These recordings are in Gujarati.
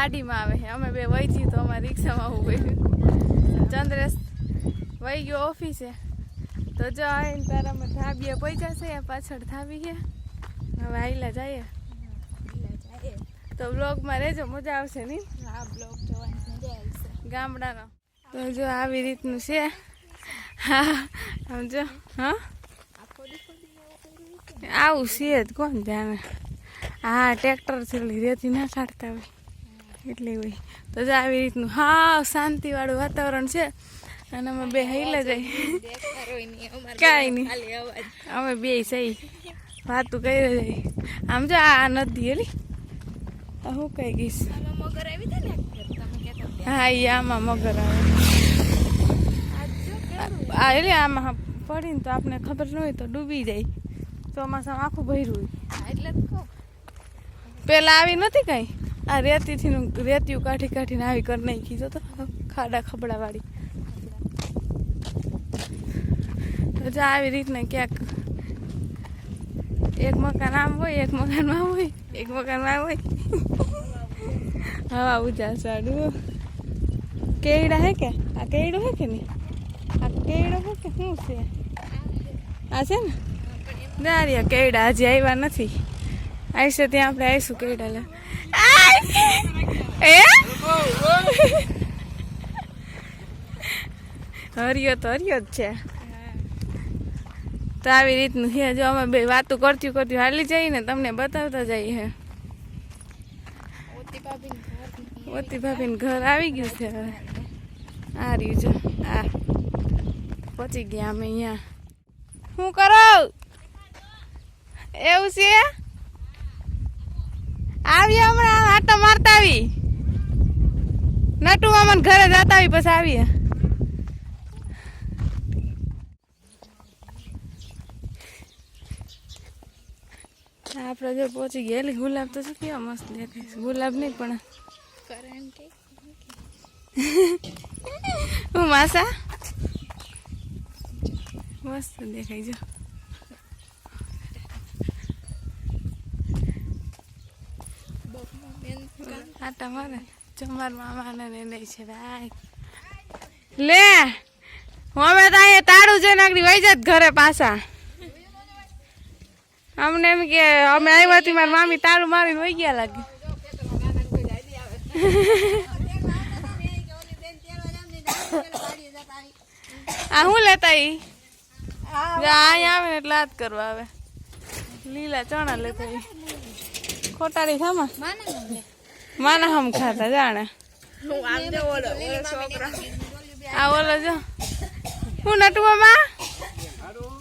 ગાડીમાં આવે છે. અમે બે વહી છીએ તો અમારે રિક્ષામાં આવવું પડ્યું. ચંદ્રેશ વહી ગયો ઓફિસે. તો જો આવીને તારા અમે ધાબીએ પહોંચ્યા છે પાછળ ધાબી છે. હવે આઈલા જઈએ. તો બ્લોગમાં રહેજો મજા આવશે નહીં? હા બ્લોગ જોવાની મજા આવશે. ગામડાનો. તો જો આવી રીતનું છે. હા સમજો હા? આવું છે જ કોણ જાણે. હા ટ્રેક્ટરથી રેતી ના કાઢતા હોય. એટલે હોય તો જો આવી રીતનું હા શાંતિવાળું વાતાવરણ છે. અને અમે બે હૈલા જાય કાંઈ નહીં. અમે બે સહી. વાતું કરી જાય આમ જો આ નદી હેલી હું કઈ ગઈશ. હા એ આમાં મગર આવે. આ એટલે આમાં પડીને તો આપણે ખબર ન હોય તો ડૂબી જાય. ચોમાસામાં આખું ભર્યું હોય. એટલે પેલા આવી નથી કઈ? આ રેતીથી નું રેતીયું કાઢી કાઢીને આવી કરી નાખી. જો તો ખાડા ખબડા વાળી તો આવી રીતના ક્યાંક. એક મકાન આમ હોય, એક મકાન આમ હોય, એક મકાન આમ હોય. હવા ઉજા સાડું કેળા હે કે? આ કેળું હે કે નહીં? આ કેળો હે કે શું છે? આ છે ને? દારિયા કેળા હજી આવ્યા નથી. આવશે ત્યાં આપણે આવીશું કેળા લે એ હરિયો તો હરિયો છે. તો આવી રીતનું છે. જો અમે બે વાતો કરતી કરતી હાલી જઈએ ને, તમને બતાવતા જઈએ ઓતી ભાભીને ઘર આવી ગયું છે હવે. આ રહ્યું જો આ. પહોંચી ગયા અમે અહીંયા. શું કરો? એવું છે? આવ્યા હમણાં? આટો મારતા આવી. નટુ મામાને ઘરે જતા આવી પછી આવીએ. આપણે જો પહોંચી ગયેલી ગુલાબ તો શું કેવા મસ્ત દેખાય ગુલાબ નહીં પણ હું માસા? મસ્ત દેખાય છે. આટા મારે જમવાર મામાને ને લઈ છે ભાઈ. લે અમે તો અહીંયા તાળું છે નાખી વહી જાત ઘરે પાછા. અમને એમ કે અમે આવ્યા હતી મારી મામી તાળું મારીને વહી ગયા લાગે. આ શું લેતા ઈ? અહીંયા આવે ને એટલે આ કરવા આવે. લીલા ચણા લેતા ઈ. ખોટાડી ખામાં માના હમ ખાતા જાણે. આવો જો આ ઓલો હું નટુ મામા?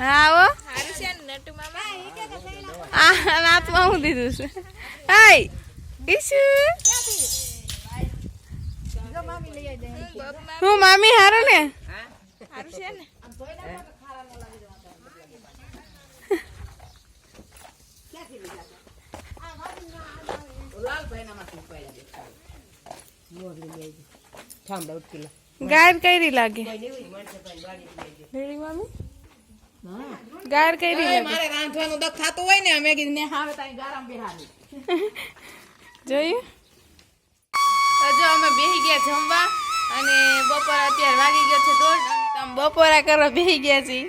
હા આવો. હારું છે ને નટુ મામા? આ નાતમાં હું દીધું છે. હાય ઈશુ. હું મામી હારો ને? હારું કઈ ગાયર કઈરી લાગે મામી ગાયર કઈરી લાગે? મારે રાંધવાનું દખ થતું હોય ને અમે કીધું ને હા તારી ગારામ બેહાડી. જોયું હજુ અમે બેહી ગયા જમવા અને બપોર અત્યારે વાગી ગયો છે દોઢ અને તમે બપોરા કરવા બેહી ગયા છીએ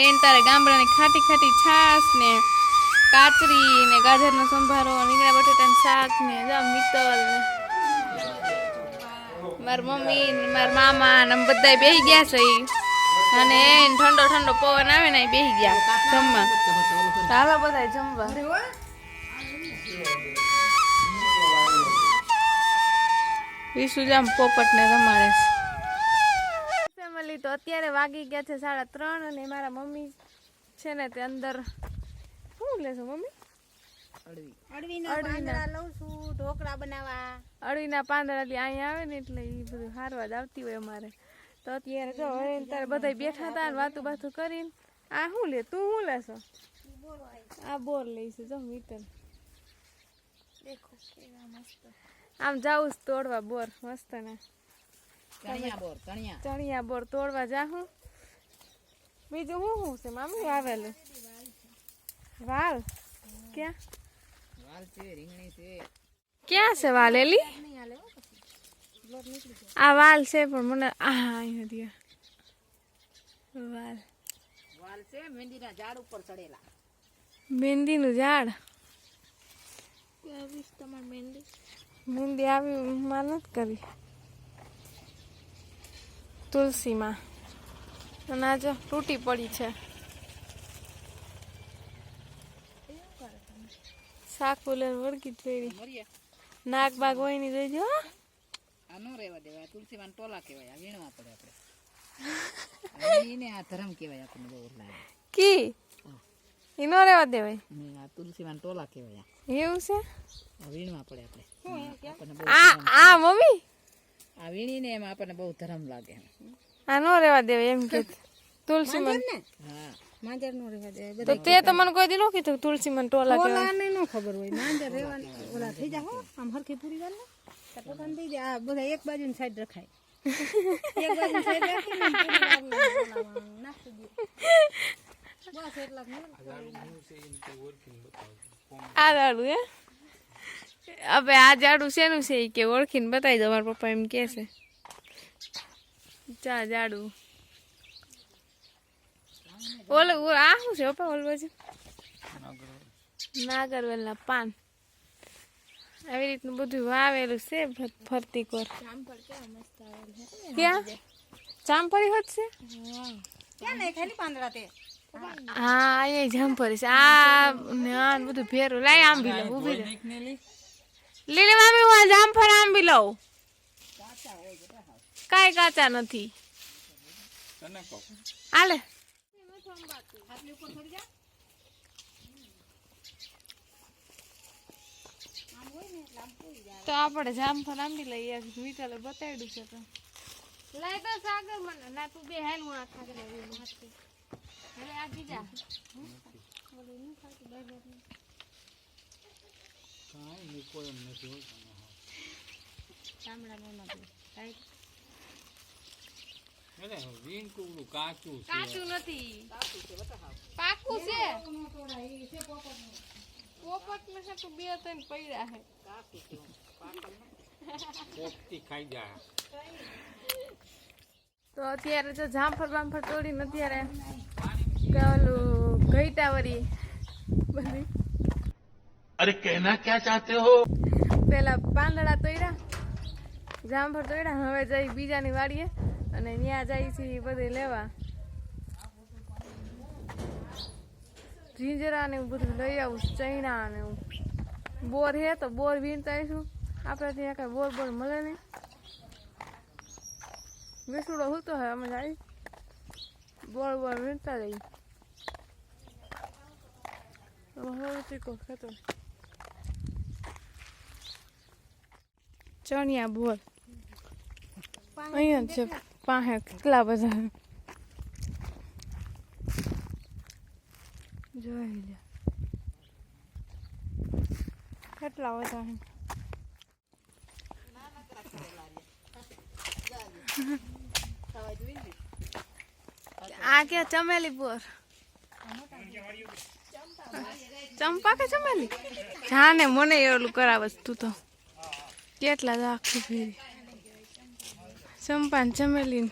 એને તારે ગામડાની ખાટી ખાટી છાશ ને કાચરી ને ગાજરનો સંભારો રીંગણા બટેટાનું શાક ને જમ મિત્તલ ને મારા મમ્મી ને મારા મામા ને બધા બેસી ગયા છે અને ઠંડો ઠંડો પવન આવે ને બેસી ગયા જમવા. ચાલો બધા જમવા. વિશુજામ પોપટને રમાડે છે. ફેમિલી તો અત્યારે વાગી ગયા છે સાડા ત્રણ અને મારા મમ્મી છે ને તે અંદર. શું લેશું મમ્મી? અડવીના પાંદડા લઉં છું ઢોકળા બનાવવા અહીંયા આવે ને એટલે એ બધું હારવા જ આવતી હોય અમારે. તો અત્યારે જો હવે તારે બધા બેઠા હતા વાતું બાતું કરીને. આ શું લે? તું શું લેશો? આ બોર લઈશ જો મિત્ર આમ જાઉં છું તોડવા બોર મસ્ત ને. તણિયા બોર તણિયા ચણિયા બોર તોડવા જાહું. બીજું શું શું છે? મામી આવેલું. વાલ ક્યાં? વાલ છે રીંગણી છે ક્યાં છે વાલ એલી આ વાલ છે પણ મને આ અહીંયા દે વાલ વાલ છે મહેંદીના ઝાડ ઉપર ચડેલા મહેંદીનું ઝાડ મહેંદી આવી માં નથી કરી તુલસીમાં અને આ જો તૂટી પડી છે શાક ફૂલે વળગી જ પડી. નાક બાગ હોયની જોઈજો. આ નો રહેવા દેવા તુલસી માં ટોલા કહેવાય આ વીણવા પડે આપણે. વીણીને આ ધર્મ કહેવાય આપણને બહુ લાગે. કી? ઈનો રેવા દેવાય? આ આ તુલસીમાં ટોલા કહેવાય. એવું છે? વીણવા પડે આપણે. આ આ મમ્મી? આ વીણીને એમાં આપણને બહુ ધર્મ લાગે. આ નો રેવા દેવાય એમ કે. તુલસીમાં હા. માંજર નો રહેવા દે તો તે તો મને કોઈ દી નો કીધું તુલસીમાં ટોલા કહેવાય ઓલાને નો ખબર હોય માંજર રહેવાની ઓલા થઈ જા હો આમ હરખી પૂરી વાર ને પોતાને દઈ દે આ બધા એક બાજુ સાઈડ રખાય. એક બાજુ સાઈડ રાખી ને પૂરી વાર નાખી દે. બસ એટલા જ આ જાડું હે? હવે આ જાડું શેનું છે કે ઓળખીને બતાવી દો મારા પપ્પા એમ કે છે. ચા જાડું. ઓલું આ શું છે પપ્પા ઓલ બાજુ? નાગરવેલના પાન. આવી રીતનું બધું વાવેલું છે ફરતી કોર. ક્યાં? જામફળી હોત છે? હા અહીંયા જામફળી છે. આ ને આ બધું ભેરું. લાય આંબી લઉં ઊભી લીલી મામી હું જામફળ આંબી લઉં. કાંઈ કાચા નથી. તો આપણે જામફળ આંબી લઈએ વિચારે બતાવ્યું છે તો. લઈ તો સાગર મને ના તું બે હેલ હું આખા કરે હવે આ બીજા. તો અત્યારે જો જામફળ બામફળ તોડીને અત્યારે પેલું ગઈટા વરી બધી. અરે કહેના ક્યાં ચાહતે હો? પેલા પાંદડા તોડ્યા જામફળ તોડ્યા હવે જઈ બીજાની વાડીએ. અને ત્યાં જાય છે બધે લેવા. જીંજરા ને બધું લઈ આવું ચૈણા ને એવું. બોર હે તો બોર વીણતા આવીશું આપણે ત્યાં કઈ બોર બોર મળે નહીં. વિસુડો હોતો હોય અમે જાય. બોર બોર વીણતા જઈએ. ચણિયા બોર. અહીંયા છે. પાસે કેટલા બધા? જોઈ કેટલા બધા આ કે ચમેલી પોર ચંપા કે ચમેલી? જાને મને એવું કરાવસ તું તો. કેટલા જ ફેરી ચંપા ને ચમેલી ને.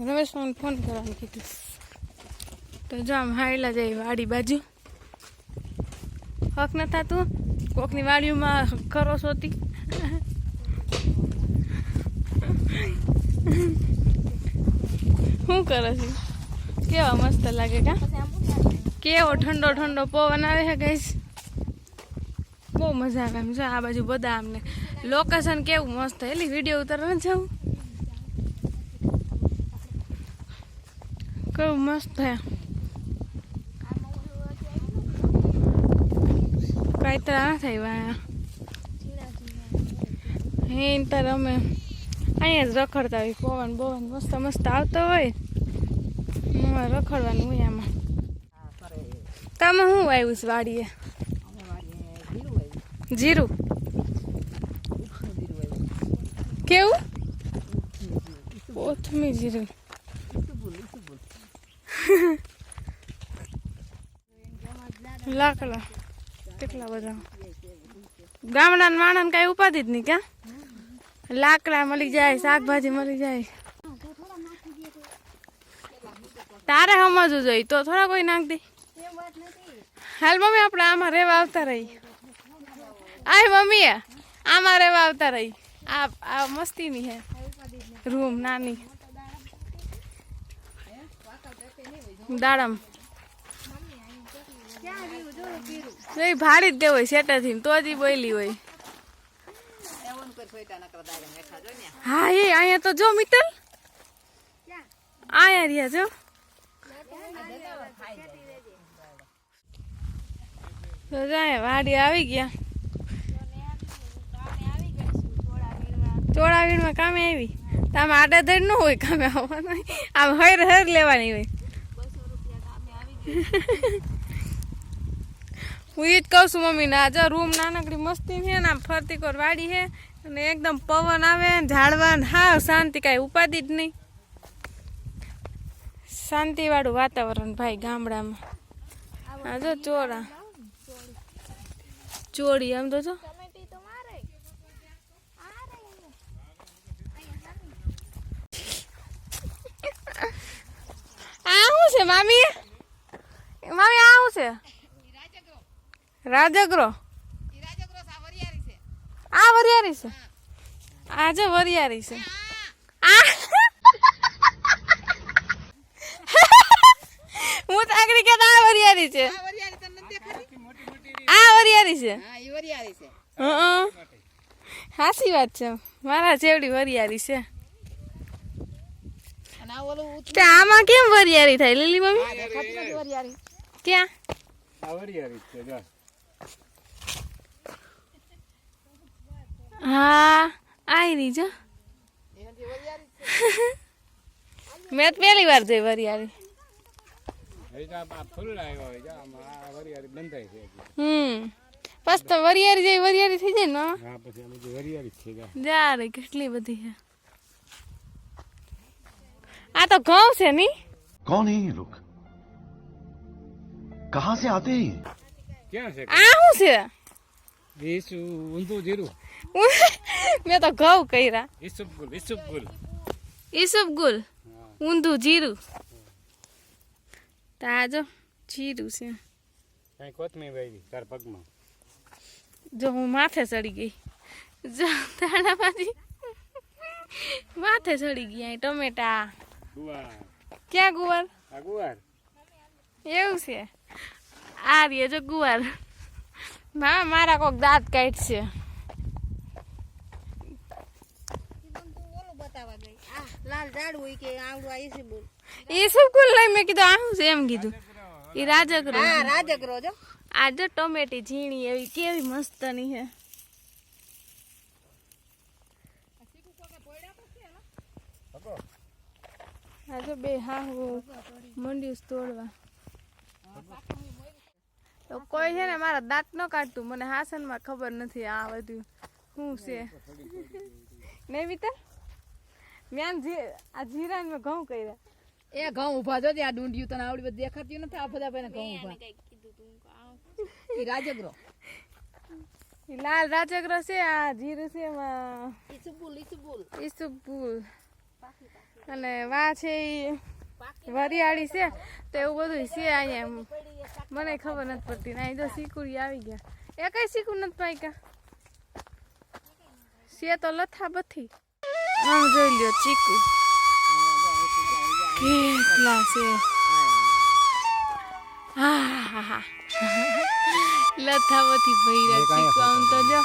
રમેશ મને ફોન કરવાનું કીધું તો જો આમ હાઈલા જાય વાડી બાજુ હક ન થતું કોકની વાડીઓમાં કરો સોતી શું કરે છે કેવા મસ્ત લાગે કા કેવો ઠંડો ઠંડો પવન આવે છે ગઈશ બહુ મજા આવે. એમ છે આ બાજુ બધા આમને લોકેશન કેવું મસ્ત. એલી વીડિયો ઉતારવા જાઉં? કેવું મસ્ત હે. કઈ તો ના થાય હે તાર અમે અહીંયા જ રખડતા હોય. પવન, બવન મસ્ત મસ્ત આવતો હોય. એમાં રખડવાનું હોય આમાં. તમે હું આવ્યું છે વાડીએ? જીરું. કેવું? કોથમી જીરું. લાકડા. કેટલા બધા? ગામડાના માણસ કઈ ઉપાધિ જ નહીં ક્યાં? લાકડા મળી જાય, શાકભાજી મળી જાય. તારે સમજવું જોઈએ, તો થોડા કોઈ નાખ દે. હાલ મમ્મી, આપણે આમાં રેવા આવતા રહી આય મમ્મી આ મારે આવતા રહી. આ આ મસ્તીની હે. રૂમ નાની. દાડમ. નહીં ભાડી જ દેવું હોય સેટાથી તો જ બોલી હોય. હા, એ અહીંયા તો જો મિત્તલ. આયા રહ્યા જો. તો જાય વાડી આવી ગયા. ચોળાવીણમાં કામે આવી. તો આમ આડાધડ ન હોય કામે આવવાનું. આમ હર હર લેવાની હોય. હું ઈ જ કહું છું મમ્મીને આજે રૂમ નાનકડી મસ્તી છે ને આમ ફરતી કોર વાડી છે અને એકદમ પવન આવે ને ઝાડવા હા શાંતિ, કાંઈ ઉપાધિ જ નહીં. શાંતિવાળું વાતાવરણ ભાઈ ગામડામાં. આ જો ચોરા ચોરી એમ તો જો. આ શું છે મામી? મામી આવું છે. રાજગરો. આ વરિયારી છે. આજે વરિયારી છે. આ. હું તો આગળ કે આ વરિયારી છે. આ વરિયારી છે. હા સાચી વાત છે. મારા જેવડી વરિયારી છે. તે આમાં કેમ વરિયારી થાય લીલી મમ્મી? આ વરિયારી ક્યાં? હા આઈ રહી જો. મેં તો પહેલી વાર જોઈ વરિયારી હમ પછી તો વરિયારી વરિયારી થઈ જાય ને કેટલી બધી છે. આ તો ઘઉં છે ની कौन है ये लोग कहाँ से आते हैं ये? ક્યાં છે આ શું છે ઈસુ ઊંધું જીરું મેં તો ઘઉં કર્યા ઈસુબગુલ ઈસુબગુલ ઈસુફ ગુલ ઊંધું જીરું તાજો જીરું છે કઈ કોથમી વાવી તાર પગમાં જો હું માથે ચડી ગઈ જો દાણાભાજી માથે ચડી ગઈ અહીં ટમેટા ગુવાર. ક્યાં ગુવાર આ ગુવાર. એવું છે? આ રીએ જો ગુવાર. મા મારા કોક દાંત કાઢશે. ઓલું બતાવવા ગઈ આ લાલ ઝાડ હોય કે આવડું આ એસી બોલ એ શું કુલ લઈ? મેં કીધું આ શું છે એમ કીધું. એ રાજગરો. હા રાજગરો જો. આ જો ટમેટી ઝીણી એવી કેવી મસ્તની છે. આ જો બે હા મંડ્યું તોડવા. તો કોઈ છે ને મારા દાંત ન કાઢતું મને હાસનમાં ખબર નથી આ બધું શું છે. નહીં મિત્ર મેં આ જીરાને મેં ઘઉં કર્યા. એ ઘઉં ઊભા જો આ ડુંડિયું તને આવડી બધી દેખાતી નથી આ બધા ભાઈને ઘઉં ઊભા રાજગરો. લાલ રાજગરો છે આ જીરું છે એમાં ઈસુબુલ. ઈસુબુલ. અને વા છે ઈ વરિયાળી છે તો એવું બધું છે અહીંયા એમ. મને ખબર નથી પડતી. અહીં જો સિકુરી આવી ગયા. એ કઈ સિકુર નથી પાક્યા છે તો લથા બથી આમ જોઈ લ્યો ચીકુ. કેટલા છે? હા હા હા લથા બથી ભૈરા ચીકુ. આમ તો જો.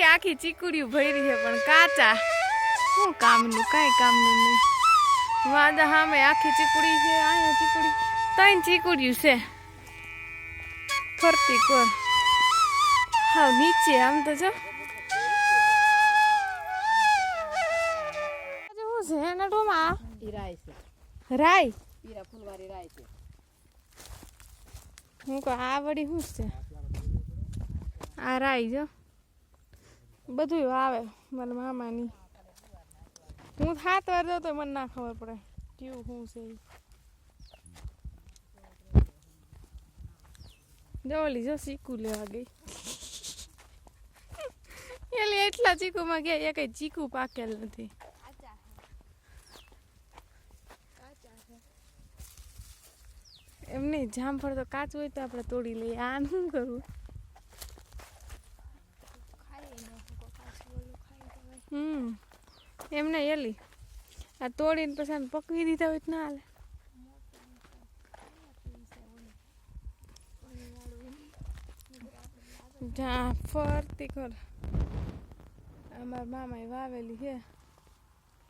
આખી આખી ચીકુડીયું ભરી છે પણ કાચા. શું કામનું કાંઈ કામનું નહીં. વાંદા સામે આખી ચીકુડી છે અહીંયા ચીકુડી. ત્રણ ચીકુડિયું છે. ફરતી કોર. હા નીચે આમ તો જો. શું છે એના રાય છે. રાય પીરા ફૂલવાળી રાય છે. હું કહું આ વળી શું છે? આ રાઈ જો. બધું આવે, મારા મામાની. હું સાત વાર તો મને ના ખબર પડે કેવું, શું છે. જો લીધો ચીકુ લેવા ગઈ. એટલે એટલા ચીકુમાં ગયા એ કઈ ચીકુ પાકેલ નથી. એમ નહીં જામફળ તો કાચું હોય તો આપણે તોડી લઈએ. આ શું કરવું? હમ. એમ નહીં એલી. આ તોડીને પછી આને પકવી દીધા હોય તો ના હાલે. જા, ફરતી કર અમારા મામાએ વાવેલી છે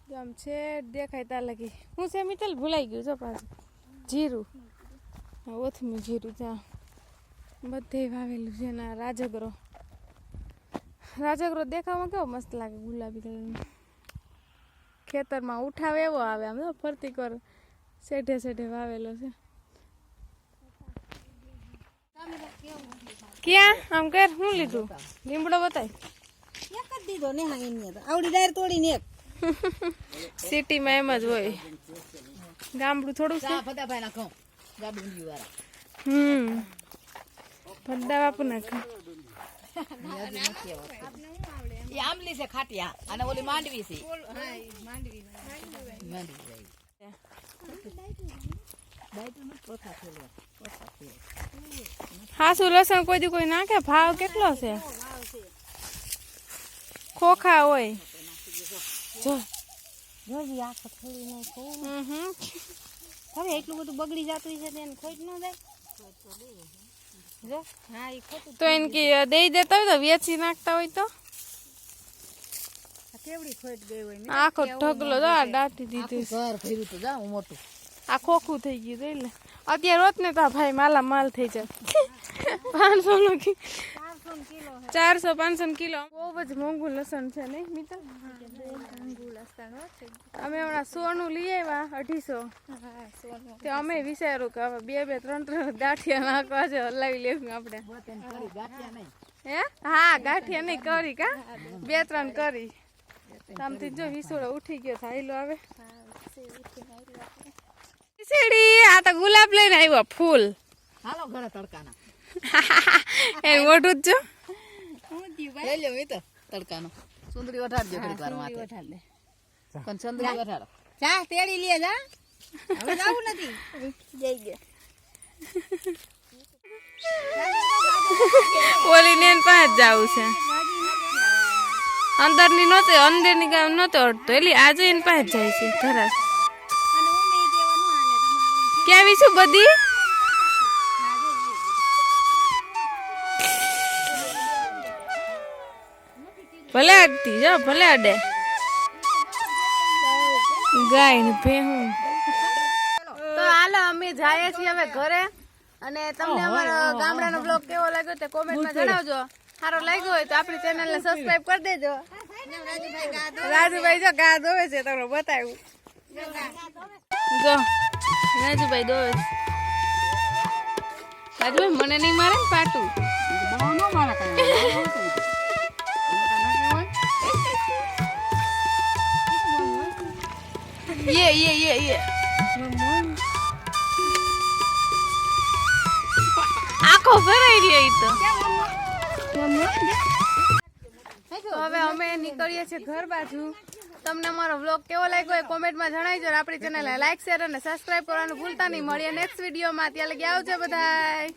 જો આમ છેડ દેખાય ત્યાં લગી. હું છે મિતલ ભૂલાઈ ગયું છો પાછું. જીરું. ઓથમી જીરું ત્યાં બધે વાવેલું છે ના રાજગરો. રાજગરો દેખાવામાં કેવો મસ્ત લાગે ગુલાબી કલરનો? ખેતરમાં ઉઠાવે એવો આવે આમ ફરતી કર શેઢે શેઢે વાવેલો છે. ક્યાં? આમ કર શું લીધું? લીમડો બતાય. એક જ દીધો ને હા એની આવડી ડાયર તોડીને એક. સિટીમાં એમ જ હોય. ગામડું થોડું છે. ચા ફતાભાઈ ના કહું ગાડું વાળા હમ. ભદ્દા બાપુ નાખ એ આંબલી છે ખાટિયા અને ઓલી માંડવી છે. માંડવી હાસુ લસણ કોઈ દી કોઈ નાખે? ભાવ કેટલો છે? ખોખા હોય. જો. જોજી આખો થોડી નહીં હમ હમ. હવે એટલું બધું બગડી જતું છે તેને ખોટ ન જાય. જો. હા એ ખોટું તો એને કે દઈ દેતા હોય તો વેચી નાખતા હોય તો? કેવડી ખોટ ગઈ હોય આખો ઢગલો જો આ દાટી દીધું ઘર ફેર્યું તો જા હું મોટું. આ ખોખું થઈ ગયું એટલે અત્યારે હોત ને તો ભાઈ માલા માલ થઈ જાય પાંચસો નો ચારસો પાંચસો કિલો. બહુ જ મોંઘું લસણ છે નહીં મિત્ર? અમે હમણાં સોનું લઈ આવ્યા અઢીસો. તે અમે વિચાર્યું કે હવે બે બે ત્રણ ત્રણ ગાંઠિયા નાખવા છે હલાવી લેવું આપણે. હે? હા ગાંઠિયા નહીં કરી કા? બે ત્રણ કરી. આમથી જો વિસોડો ઉઠી ગયો થાયલો આવે. સીડી આ તો ગુલાબ લઈને આવ્યો ફૂલ. હાલો ઘરે તડકાના. એ મોઢું જ જો. લઈ લ્યો એ તો તડકાનો. સુંદરી વઠાડજો ઘડીક વાર માથે. વઠાડ દે કોણ સુંદરી વઠાડો? જા તેડી લે જા. હવે જાવું નથી. જઈ ગયો. ઓલી ને પાંચ જવું છે. અંદરની નહોતી અંદરની ગામ નહોતો અડતો. એટલે આજે એને પાંચ જાય છે તમારું. ક્યાં આવીશું બધી? ભલે અડતી જો ભલે અડે ગાય ને ભેહું. તો હાલો અમે જઈએ છીએ હવે ઘરે. અને તમને અમારો ગામડાનો બ્લોગ કેવો લાગ્યો તે કોમેન્ટમાં જણાવજો. સારો લાગ્યો હોય તો આપણી ચેનલને સબસ્ક્રાઇબ કરી દેજો. રાજુભાઈ જો ગા દોવે છે તમને બતાવ્યું. જો રાજુભાઈ દોવે છે. રાજુભાઈ મને નહીં મારે ને પાટું? યે યે યે આખો ભરાઈ રહ્યો ઈ તો. હવે અમે નીકળીએ છીએ ઘર બાજુ. તમને મારો વ્લોગ કેવો લાગ્યો એ કોમેન્ટમાં જણાવજો આપણી ચેનલને લાઈક શેર અને સબસ્ક્રાઈબ કરવાનું ભૂલતા નહીં. મળીએ નેક્સ્ટ વિડીયોમાં ત્યાં લગી આવજો બધાય.